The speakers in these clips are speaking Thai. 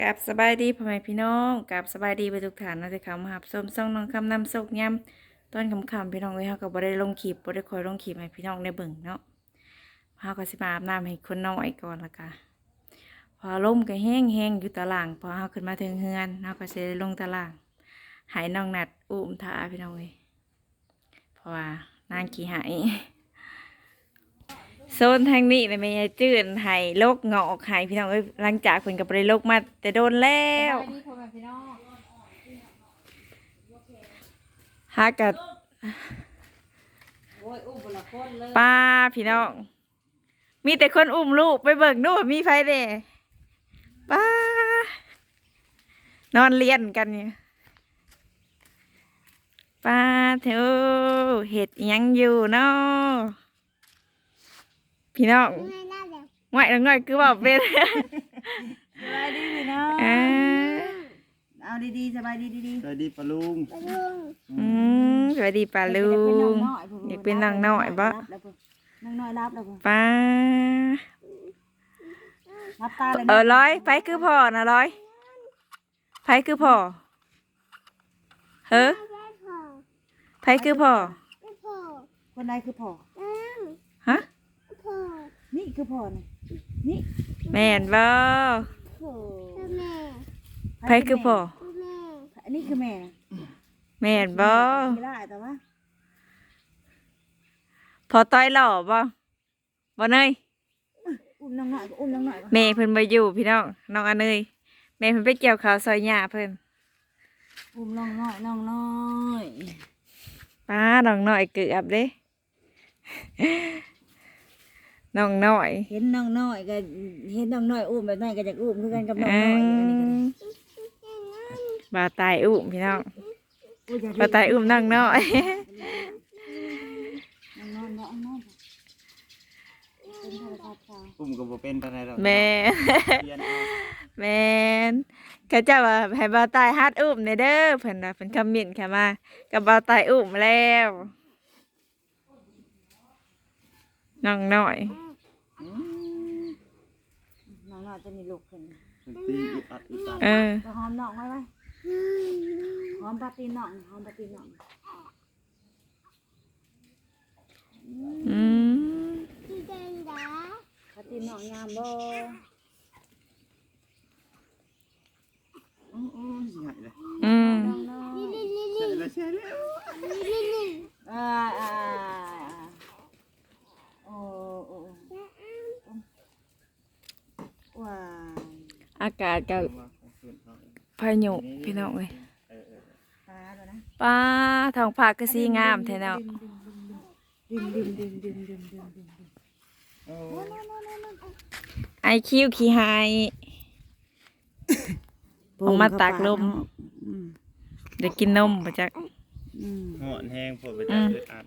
กับสบายดีพ่อแม่พี่น้องกับสบายดีไปทุกฐานเนาะที่เขามาหับส้มซ่องน้องคำนำสกย้ำตอนคำคำพี่น้องเอ้ยเฮาก็บ่ได้ลงคลิปบ่ได้คอยลงคลิปให้พี่น้องได้เบิ่งเนาะเฮาก็สิมาอาบน้ำให้คนน้อยก่อนละกะพอลมก็แห้งๆอยู่ตารางพอเฮาขึ้นมาถึงเฮือนเฮาก็สิได้ลงตารางหายน้องนัดอุ้มท่าพี่น้องเอ้ยเพราะว่านางขี้หาย โซนทางนี้เลยแม่ยายจื้นให้โลกเงาะออกให้พี่น้องเอ้ยหลังจากเพิ่นก็บ่ได้โลกมาแต่โดนแล้วหากัดป้าพี่น้อง มีแต่คนอุ้มลูกไปเบิกนู่นมีไฟเด้ป้านอนเรียนกันเนี่ยป้าเธอเห็ดหยังอยู่เนาะ พี่น้องไม่น่าเดี๋ยวไหวหน่อยคือบอกเป็นสบายดีพี่น้องเออเอาดีๆสบายดีดีสวัสดีปะลุงไปลุงอืมสวัสดีป้าลุงอยากเป็นนางน้อยบ่นางน้อยรับแล้วบ่ป้ารับตาเลยเออร้อยไปคือพ่อนะร้อยไปคือพ่อเฮ้อไม่พอไปคือพ่อไม่พอคนใดคือพ่อ นั่ง ฮะ ไม่พอ นี่ คือพ่อนี่นี่แม่นบ่โอ้พ่อแม่ไปคือพ่อพ่อแม่อันนี้คือแม่แม่นบ่ไม่ได้แต่ว่าพอต้อยหล่อบ่บ่เนยอุ้มนางน้อยก็อุ้มนางน้อยแม่เพิ่นบ่อยู่พี่น้องน้องอันเนยแม่เพิ่นไปเกี่ยวข้าวซอยหญ้าเพิ่นอุ้มน้องน้อยน้องน้อยป้าน้องน้อยเกือบเด้ น้องน้อย เห็นน้องน้อยก็เห็นน้องน้อยอุ้มแบบนั้นก็อยากอุ้มคือกันกับน้องเอน้อยอันนี้ก็อบ่าวตายอุ้มพี่น้องอุ้ยอย่าบ่าวตายอุ้มน้องน้อย น้องน้อยน้องน้อยเป็นโทรศัพท์เขาอุ้มก็บ่เป็นปานใดหรอกแม่เรียนเอาแม่นเขาเจ้าว่าให้บ่าวตายฮัดอุ้มในเด้อเพิ่นว่าเพิ่นคอมเมนต์เข้ามากับบ่าวตายอุ้มแล้ว น้องน้อยน้องน้อยจะมีลูกขึ้นดนตรีอึดอัดอึดอัดเออจะหอมน้องไว้ไหมหอมปาตีนน้องหอมปาตีนน้องอืมที่เดินดาปาตีนน้องยามบ่โอ้โอ้สิหายเลยอืมน้องน้อยนี่นี่ใช่แล้วใช่แล้วนี่นี่อ่าอ่าโอ้โอ้ ว้าวอากาศก็ว่าของคืนเขาพายุพี่น้องเอ้ยเออเออปลาแล้วนะป้าท้องฟ้าก็สีงามแท้แล้วดึงดึงดึงดึงดึงดึงดึงดึงโอ้ไอคิวขี้หายออกมาตากลมอืมเดี๋ยวกินนมบ่จักอืมหอนแห้งพวกไปจักอึดอัด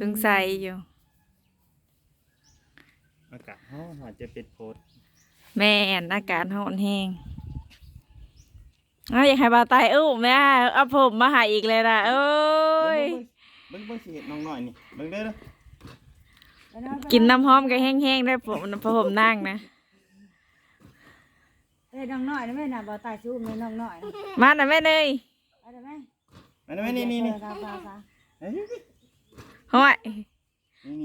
สงสัยอยู่ อากาศฮ้อนหอนจะเป็นโพดแม่นอากาศร้อนแห้งเอาอยากให้บ่าวตายอุ้มแม่เอาผมมาหาอีกเลยนะเอ้ยเบิ่งเบิ่งสิเฮ็ดน้องน้อยนี่เบิ่งเด้อเด้อไปนอนไปกินน้ำหอมก็แห้งๆได้ผมเพราะผมนั่งนะเอ้ยน้องน้อยนะแม่น่ะบ่ตายสู้แม่น้องน้อยมาหน่ะแม่เนยไปได้ไหมมาเด้อนี่นี่นี่ตาตาตาเฮ้ย ห้อยนี่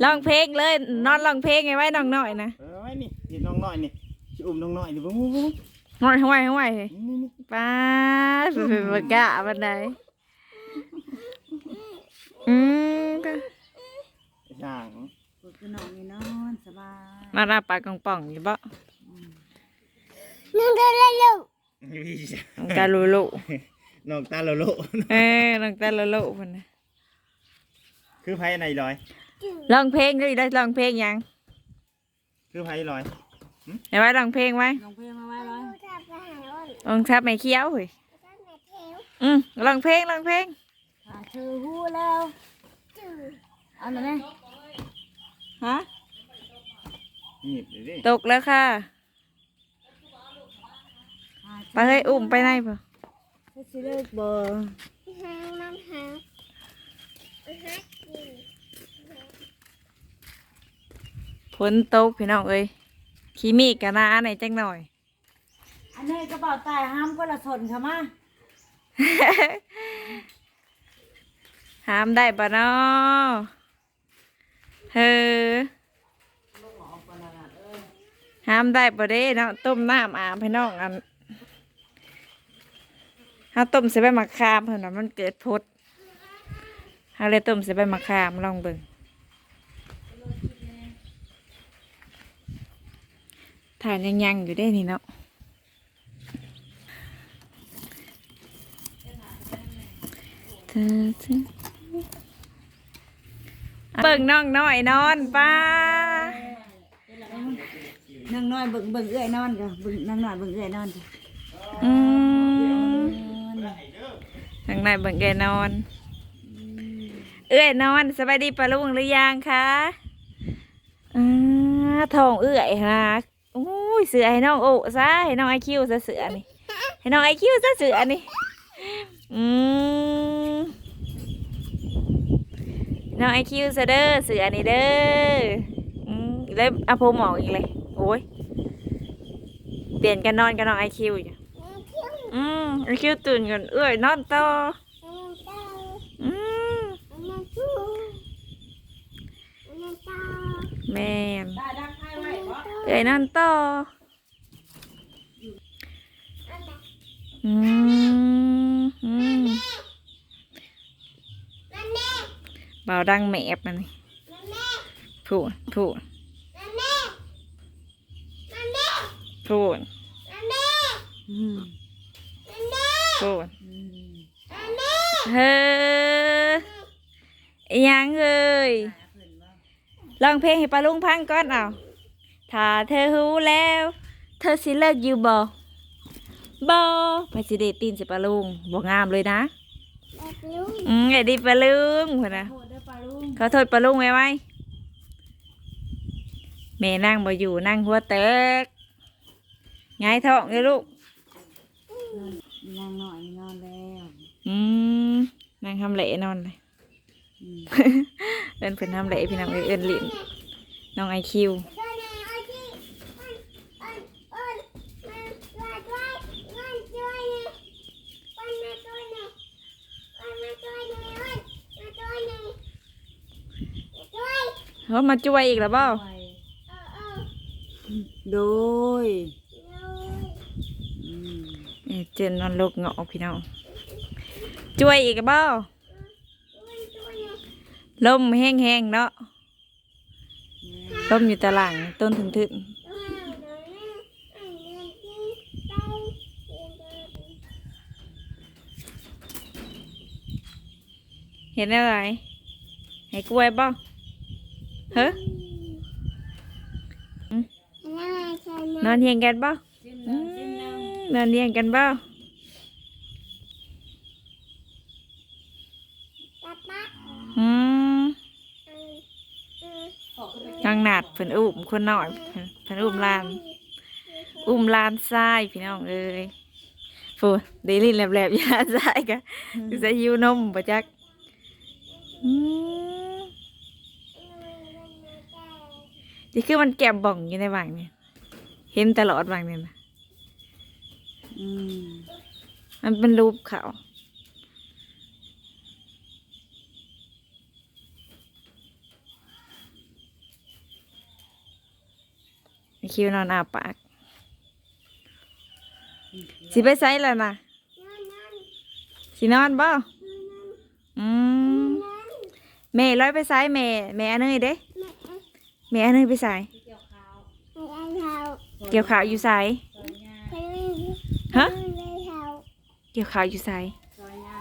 ร้องเพลงเลย นอนร้องเพลงไงไว้น้องน้อยนะเออไว้นี่เฮ็ดน้องน้อยนี่สิอุ้มน้องน้อยนี่เบิ่งเบิ่งเบิ่งห้อยห้อยห้อยนี่นี่นี่ป้าเป็นเป็นบกะบันไดอืมก็ช่างปวดคือน้องนี่นอนสบายมาราปลากระป๋องอยู่บ่นั่งเดินเลยลูกน้องตาลุลุน้องตาโลโลเออน้องตาลุลุพุ่นนะคือไผในลอย ร้องเพลงด้วยได้ร้องเพลงยังคือไผลอยเห็นไว้ร้องเพลงไว้น้องเพลงมาไว้ร้อยลูกทำไปหาอ้นร้องทับไม่เคี้ยวเฮ้ยทำแบบเทวอืมร้องเพลงร้องเพลงถ้าเธอหูแล้วจืดเอาหน่อยไหมฮะนี่เดี๋ยวดิตกแล้วค่ะไปเฮ้ยอุ้มไปไหนปะถ้าสิเลิกบ่หางน้ำหางหากิ นฝนตกพี่น้องเอ้ยขี้มีกะนาไหนจังหน่อยไออันนี้กระเป๋าตายห้ามก็ละสนค่ะมาห้ามได้ปะเนาะเฮ้อห้ามได้ปะเด้เนาะต้มน้ำอาบให้น้องอันถ้าต้มใส่ใบมะขามเพิ่นว่ามันเกิดพดถ้าเลยต้มใส่ใบมะขามลองเบิ่ง ทานยังยังๆอยู่ได้นี่เนาะเธอถึงเบิ่งน้องน้อยนอนป้านางน้อยเบิ่งเบิ่งเอื้อยนอนจ้ะเบิ่งนางน้อยเบิ่งเอื้อยนอนจ้ะอืมทางในเบิ่งแกนอน เอื้อยนอนสบายดีปะลุงหรือยังคะอ่าทองเอื้อยนะ อุ้ยเสือให้น้องโอ้ซะให้น้องไอคิวซะเสือนี่ให้น้องไอคิวซะเสือนี่อืมน้องไอคิวซะเด้อเสือนี่เด้ออืมแล้วเอาผมออกอีกเลยโอ้ยเปลี่ยนกันนอนกับน้องไอคิวอยู่อืมไอคิวตื่นก่อนเอ้ยนอนต่ออืมแม่น เอ้ยนอนต่ออืมอืมเบาดังแมบมันพูดพูดพูดพูดเฮ้ออิหยังเอ้ยลองเพลงให้ปลาลุงพังก่อนเอา ถ้าเธอรู้แล้ว เธอสิเลิกอยู่บ่บ่ไปสิเดตีนสิปลาลุงบ่งามเลยนะอืมไอ้ดีปลาลุงพุ่นนะโทษเด้อปลาลุงขอโทษปลาลุงไว้ไว้แม่นั่งบ่อยู่นั่งหัวเตกไงายท้องเลยลูกนางน้อยนี่นอนแล้วอืมนั่งทำเละนอนเลยอืมเอินเพิ่นทำเละพี่น้องเอ้ยเอินลินน้องไอคิว เขามาช่วยอีกแล้วเปล่าโดยอืมเอ้ยเจนนอนลูกเงาะพี่น้องช่วยอีกแล้วเปล่าลมแห้งๆเนาะลมอยู่ตะหลังต้นถึงๆเห็นอะไรให้กล้วยเปล่า เฮ้นอนเฮียงกันเปล่าจิ้มอืแล้วจิ้มแล้วมนอนเฮียงกันเปล่าอืมนางหนาดเพิ่นอุ้มคนน้อยเพิ่นเพิ่นอุ้มหลาน อุ้มหลานทรายพี่น้องเอ้ยฟูเดลินแหลบๆยาทรายกะจะหิวนมบ่จักอื นี่คือมันแก็บบ่องอยู่ในบางนี่เห็นตลอดบางนี่นะอืมมันเป็นรูปเขาไอ้คิวนอนอาปากสิไปไสแล้วนะสินอนบ่อืมแม่ร้อยไปไสแม่แม่อันเนยเด้ แม่อันเนยไปไสเกี่ยวขาวอยู่ไสฮะเกี่ยวขาวอยู่ไสซอยยา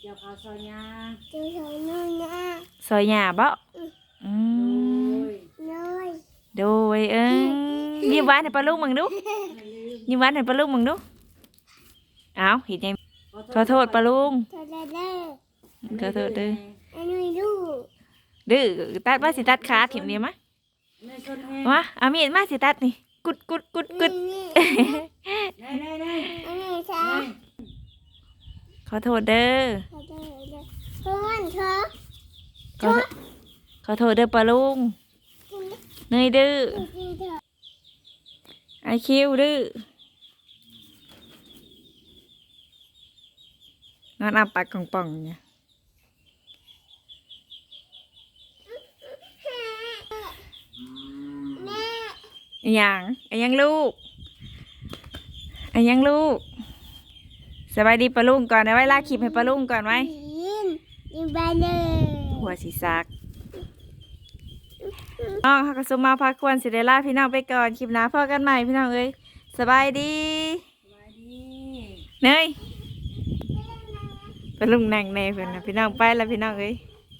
เกี่ยวข้าวซอยยาซอยหญ้าบ่อืมโอ้ยโดยเอ้ยยิ้มหวานให้ปลาลูกมึงดูยิ้มหวานให้ปลาลูกมึงดูเอาเห็นยังขอโทษปลาลุงขอโทษเด้อ ดื้อตัดว่าสิตัดขาถิ่มนี่มะในชนแห้งมาเอามีดมาสิตัดนี่ กุดกุดกุดกุดได้ได้ได้ขอโทษเด้อขอโทษขอโทษเด้อปลาลุงเนยดื้อไอคิวดื้อนอนอาปากของป่องเนี่ย แม่ อะหยังอะหยังลูกอะหยังลูกสบายดีปะลุงก่อนนะไว้ลาคลิปให้ปะลุงก่อนไหมยินยินไปเลยหัวสีซักน้องฮักกะสมมาพักควรสิเดล่าพี่น้องไปก่อนคลิปหน้าพอกันใหม่พี่น้องเอ้ยสบายดีเนยปะลุงนั่งในเพื่อนนะพี่น้องไปแล้วพี่น้องเอ้ย